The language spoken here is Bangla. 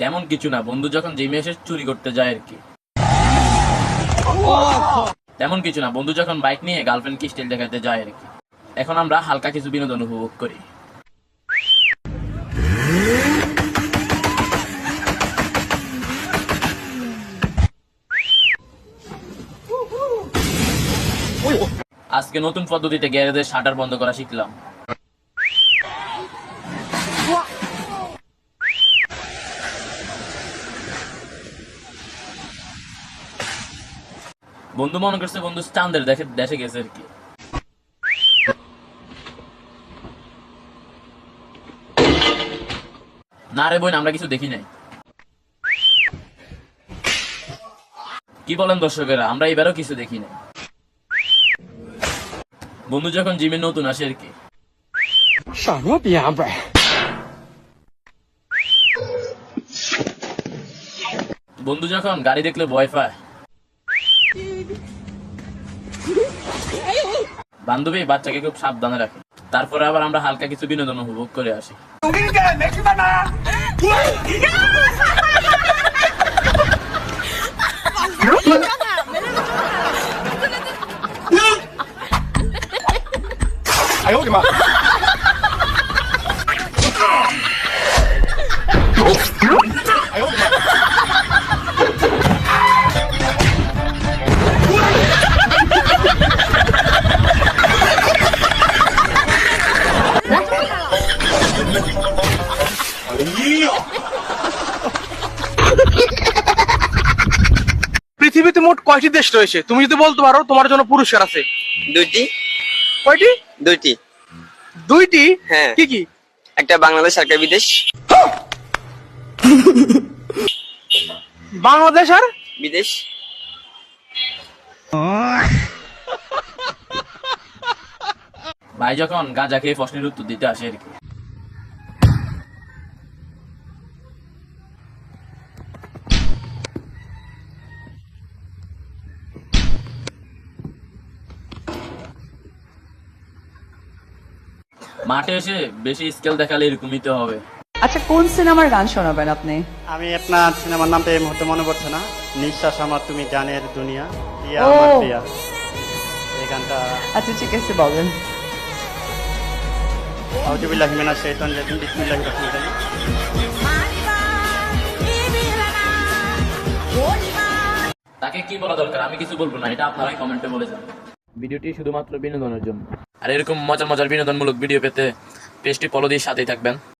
তেমন কিছু না, বন্ধু যখন জিমে এসে চুরি করতে যায় আর কি। তেমন কিছু না, বন্ধু যখন বাইক নিয়ে গার্লফ্রেন্ড কি স্টাইল দেখাতে যায় আর কি। এখন আমরা হালকা কিছু বিনোদন উপভোগ করি। আজকে নতুন পদ্ধতিতে গ্যারেজের শাটার বন্ধ করা শিখলাম। বন্ধু মনে করছে বন্ধু চান্দের দেখে দেশে গেছে আর কি। না রে বোন আমরা কিছু দেখি নাই। কি বলেন দর্শকেরা আমরা এবারও কিছু দেখি নাই। বন্ধু যখন জিমে নতুন আসে আর কি। বন্ধু যখন গাড়ি দেখলে ভয় পায় বান্ধবী বাচ্চাকে খুব সাবধানে রাখে। তারপরে আবার আমরা হালকা কিছু বিনোদন উপভোগ করে আসি। পৃথিবীতে মোট কয়টি দেশ রয়েছে? তুমি যদি বলতে পারো তোমার জন্য পুরস্কার আছে। দুইটি। কয়টি? দুইটি। দুইটি? হ্যাঁ। কি কি? একটা বাংলাদেশ আর একটা বিদেশ। বাংলাদেশ আর? বিদেশ। ভাই যখন গাঁজা খেয়ে প্রশ্নের উত্তর দিতে আসে আর কি। মাঠে এসে বেশি স্কেল দেখালে এরকমই তো হবে। আচ্ছা কোন সিনেমার গান শোনাবেন আপনি? আমি আপনার সিনেমার নামটা এই মুহূর্তে মনে পড়ছে না। নিঃশ্বাস আমার তুমি গানের দুনিয়া। ইয়া ও। আমার প্রিয়া। এই গানটা আচ্ছা ঠিক আছে বলেন। আউজুবিল্লাহ মিনাশ শাইতানির রাজিম। বিসমিল্লাহির রহমানির রহিম। তাকে কি বলা দরকার? আমি কিছু বলব না এটা আপনারাই কমেন্টে বলে যান। ভিডিওটি শুধুমাত্র বিনোদনের জন্য। আর এরকম মজার মজার বিনোদনমূলক ভিডিও পেতে পেজটি ফলো দিয়ে সাথেই থাকবেন।